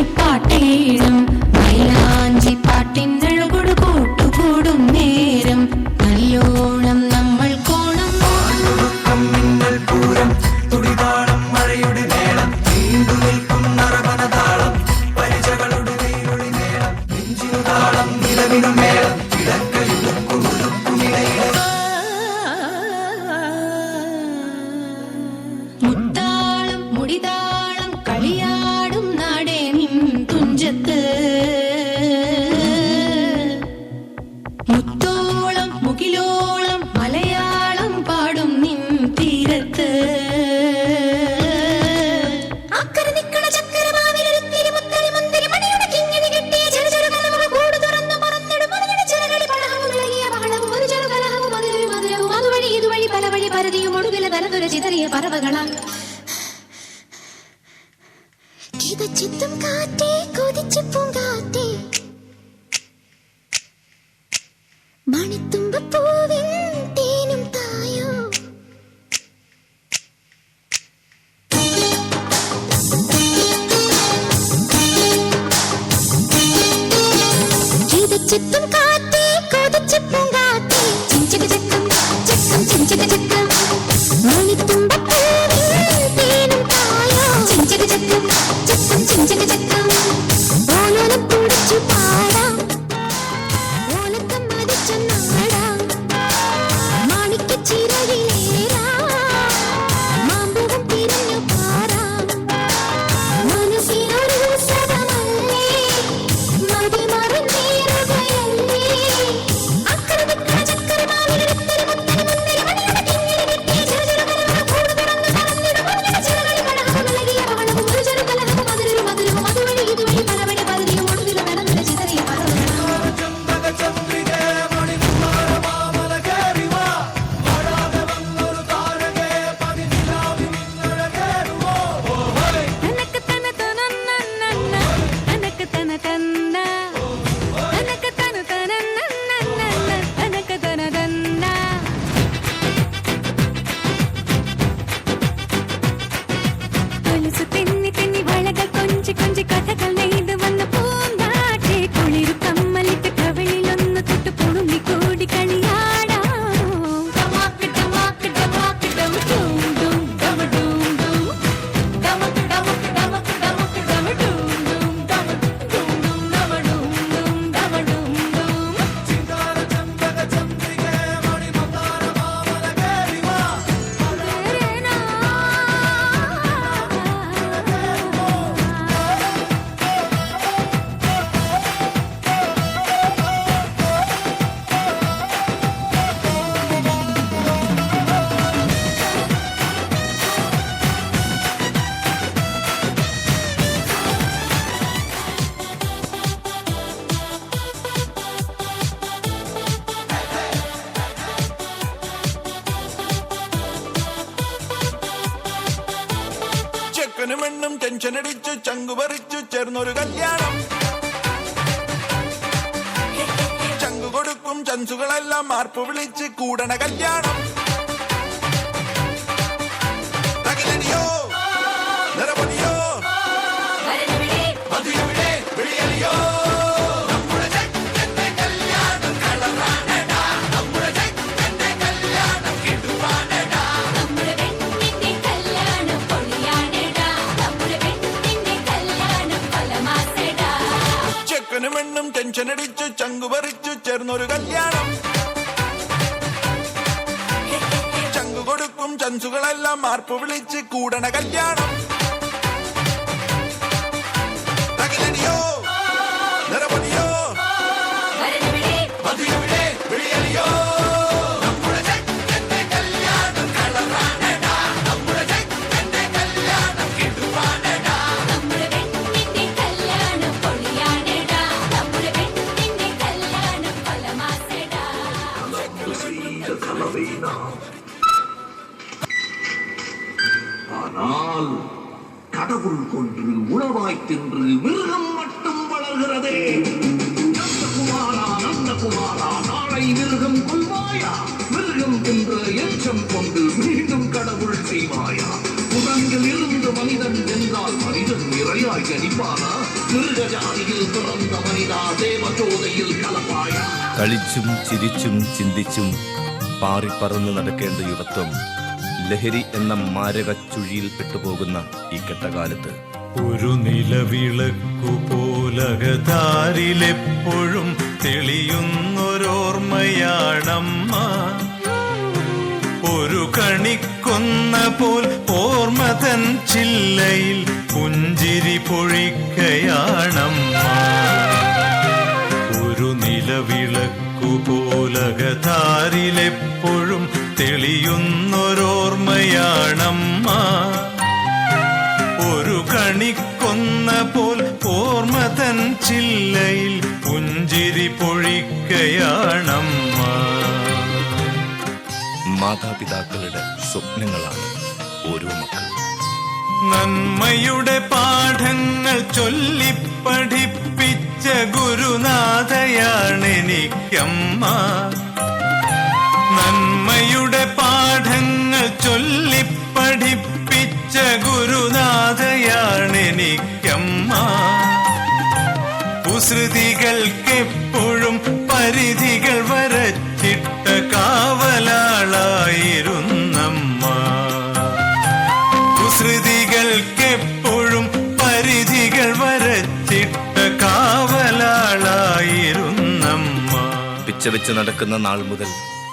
திருப்பாட்டேடும் ചെക്കനും പെണ്ണും ടെൻഷൻ അടിച്ചു ചങ്കു പറിച്ചു ചേർന്നൊരു കല്യാണം. ചങ്കു കൊടുക്കും ചൻസുകളെല്ലാം മാർപ്പ് വിളിച്ച് കൂടണ കല്യാണം. നിറപൊടി ചഞ്ചുകളെല്ലാം മാർപ്പ് വിളിച്ച് കൂടണ കല്യാണം. என்று மிருகம் மட்டும் வளர்கிறதே நந்தகுமாரா நந்தகுமாரா நாளை மிருகம் கொள்வாயா மிருகம் என்று எச்சம் கொண்டு மீண்டும் கடவுள் செய்வாயா புதன்கள் இருந்து மனிதன் என்றால் மனிதன் நிறையாய் கணிப்பானா மிருக ஜாதியில் பிறந்த மனிதா தேவஜோதையில் கலப்பாயா കളിച്ചും ചിരിച്ചും ചിന്തിച്ചും പാറിപ്പറന്ന് നടക്കേണ്ട യുവത്വം ലഹരി എന്ന മാരക ചുഴിയിൽ പെട്ടുപോകുന്ന ഈ കെട്ടകാലത്ത് ഒരു നിലവിളക്കു പോലകതാരിലെപ്പോഴും തെളിയുന്നൊരോർമ്മയാണമ്മ. ഒരു കണിക്കുന്ന പോൽ ഓർമ്മ തൻ ചില്ലയിൽ പുഞ്ചിരി പൊഴിക്കയാണമ്മ. ഒരു നിലവിളക്കു പോലകതാരിലെപ്പോഴും തെളിയുന്നൊരോർമ്മയാണമ്മ. തൻ ചില്ലയിൽ പുഞ്ചിരി പൊഴിക്കയാണമ്മ. മാതാപിതാക്കളുടെ സ്വപ്നങ്ങളാണ് ഓരോ മക്കൾ നന്മയുടെ പാഠങ്ങൾ ചൊല്ലി പഠിപ്പിച്ച ഗുരുനാഥയാണെനിക്കമ്മ. നന്മയുടെ പാഠങ്ങൾ ചൊല്ലി പഠിപ്പിച്ച ഗുരുനാഥയാണെനിക്ക് കുസൃതികൾക്കെപ്പോഴും പരിധികൾ വരച്ചിട്ട കാവലാളായിരുന്നമ്മ. കുസൃതികൾക്കെപ്പോഴും പരിധികൾ വരച്ചിട്ട കാവലാളായിരുന്നമ്മ. പിച്ച വെച്ച് നടക്കുന്ന നാൾ മുതൽ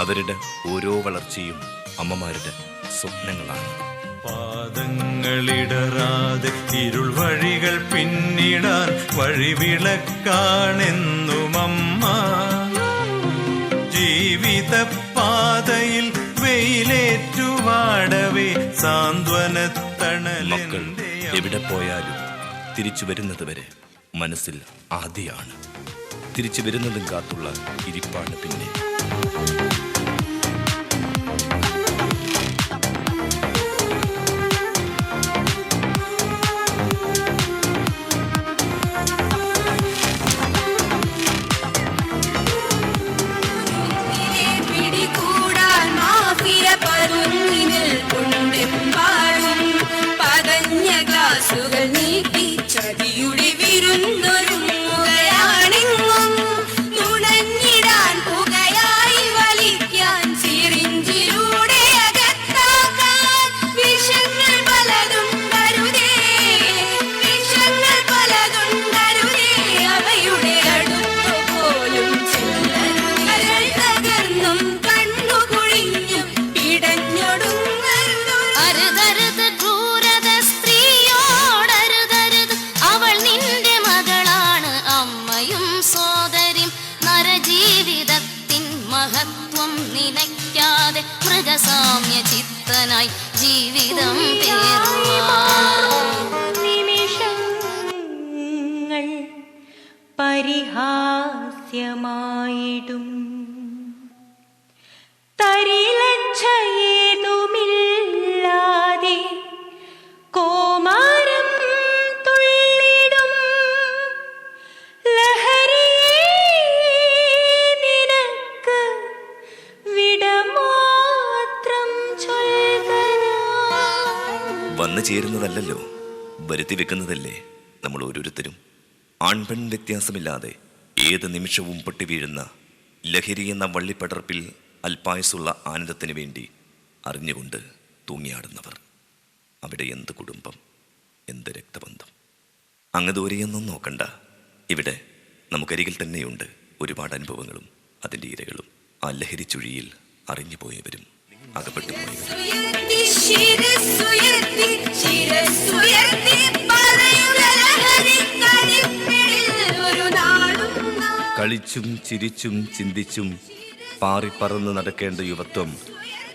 അവരുടെ ഓരോ വളർച്ചയും അമ്മമാരുടെ സ്വപ്നങ്ങളാണ്. പാദങ്ങളിടറാതെ ഇരുൾ വഴികൾ പിന്നിടാൻ വഴിവിളക്കാണെന്നുമമ്മ. ജീവിത പാതയിൽ വെയിലേറ്റുവാടവേ മക്കൾ സാന്ത്വനത്തണലെന്റെ എവിടെ പോയാലും തിരിച്ചു വരുന്നത് വരെ മനസ്സിൽ ആദ്യമാണ് തിരിച്ചു വരുന്നതും കാത്തുള്ള ഇരിപ്പാണ് പിന്നെ. പരിഹാസ്യമായിടും തരിലച്ചയേതുമില്ലാതെ കോമാരം തുള്ളിടും. ലഹരിയേ നിനക്ക് വിടമാത്രം വന്നു ചേരുന്നതല്ലല്ലോ വരുത്തി വെക്കുന്നതല്ലേ നമ്മൾ ഓരോരുത്തരും. ആൺപെൺ വ്യത്യാസമില്ലാതെ ഏത് നിമിഷവും പൊട്ടിവീഴുന്ന ലഹരി എന്ന വള്ളിപ്പടർപ്പിൽ അൽപായസുള്ള ആനന്ദത്തിന് വേണ്ടി അറിഞ്ഞുകൊണ്ട് തൂങ്ങിയാടുന്നവർ. അവിടെ എന്ത് കുടുംബം? എന്ത് രക്തബന്ധം? അങ്ങ് ദൂരെയൊന്നും നോക്കണ്ട. ഇവിടെ നമുക്കരികിൽ തന്നെയുണ്ട് ഒരുപാട് അനുഭവങ്ങളും അതിന്റെ ഇരകളും. ആ ലഹരി ചുഴിയിൽ അറിഞ്ഞു പോയവരും അകപ്പെട്ടു പോയവരും. കളിച്ചും ചിരിച്ചും ചിന്തിച്ചും പാറിപ്പറന്ന് നടക്കേണ്ട യുവത്വം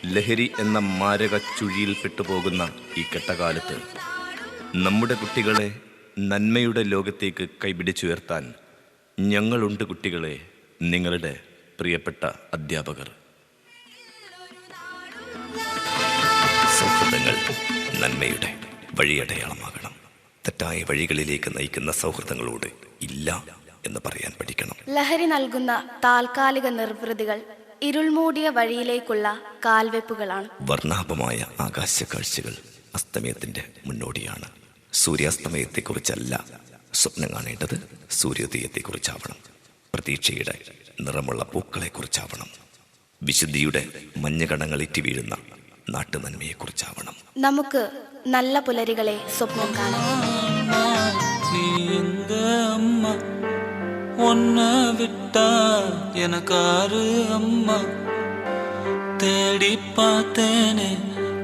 ലഹരി എന്ന മാരക ചുഴിയിൽ പെട്ടുപോകുന്ന ഈ കെട്ടകാലത്ത്. നമ്മുടെ കുട്ടികളെ നന്മയുടെ ലോകത്തേക്ക് കൈപിടിച്ചുയർത്താൻ ഞങ്ങളുണ്ട് കുട്ടികളെ നിങ്ങളുടെ പ്രിയപ്പെട്ട അധ്യാപകർ. സൗഹൃദങ്ങൾ നന്മയുടെ വഴിയടയാളമാകണം. തെറ്റായ വഴികളിലേക്ക് നയിക്കുന്ന സൗഹൃദങ്ങളോട് ഇല്ല. എന്ന് പറയാൻ പഠിക്കണം. ലഹരി നൽകുന്ന താൽക്കാലിക നിർവൃതികൾ ഇരുൾമൂടിയ വഴിയിലേക്കുള്ള കാൽവെപ്പുകളാണ്. വർണാഭമായ ആകാശ കാഴ്ചകൾ അസ്തമയത്തിന്റെ മുന്നോടിയാണ്. സൂര്യാസ്തമയത്തെക്കുറിച്ചല്ല സ്വപ്നം കാണേണ്ടത് സൂര്യോദയത്തെക്കുറിച്ചാവണം. പ്രതീക്ഷയുടെ നിറമുള്ള പൂക്കളെക്കുറിച്ചാവണം. വിശുദ്ധിയുടെ മഞ്ഞകണങ്ങളിറ്റി വീഴുന്ന നാട്ടുനന്മയെക്കുറിച്ചാവണം. നമുക്ക് നല്ല പുലരികളെ സ്വപ്നം കാണാം. உன்னை விட்டா எனக்காரு அம்மா. தேடி பார்த்தேனே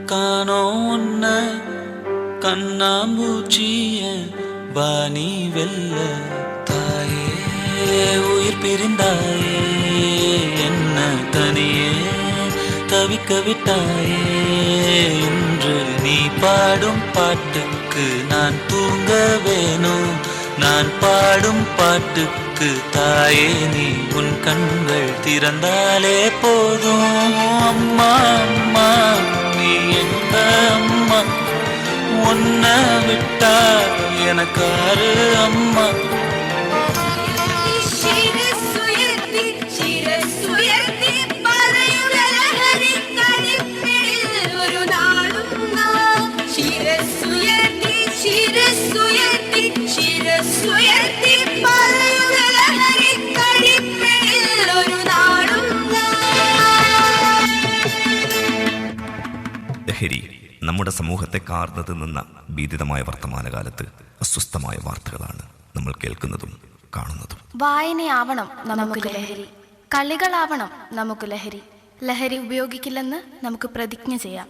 காணோம் உன்ன கண்ணாம்பூச்சிய பாணி வெல்ல. தாயே உயிர் பிரிந்தாயே என்ன தனியே தவிக்க விட்டாயே. இன்று நீ பாடும் பாட்டுக்கு நான் தூங்க வேணும். நான் பாடும் பாட்டுக்கு எனக்கு தாயே நீ உன் கண்கள் திறந்தாலே போதும். அம்மா அம்மா நீ எங்க அம்மா. உன்னை விட்டா எனக்காரு அம்மா. ലഹരി നമ്മുടെ സമൂഹത്തെ കാർന്നത് നിന്ന ഭീതിതമായ വർത്തമാനകാലത്ത് അസ്വസ്ഥമായ വാർത്തകളാണ് നമ്മൾ കേൾക്കുന്നതും കാണുന്നതും. വായനയാവണം നമുക്ക് ലഹരി. കളികളാവണം നമുക്ക് ലഹരി. ലഹരി ഉപയോഗിക്കില്ലെന്ന് നമുക്ക് പ്രതിജ്ഞ ചെയ്യാം.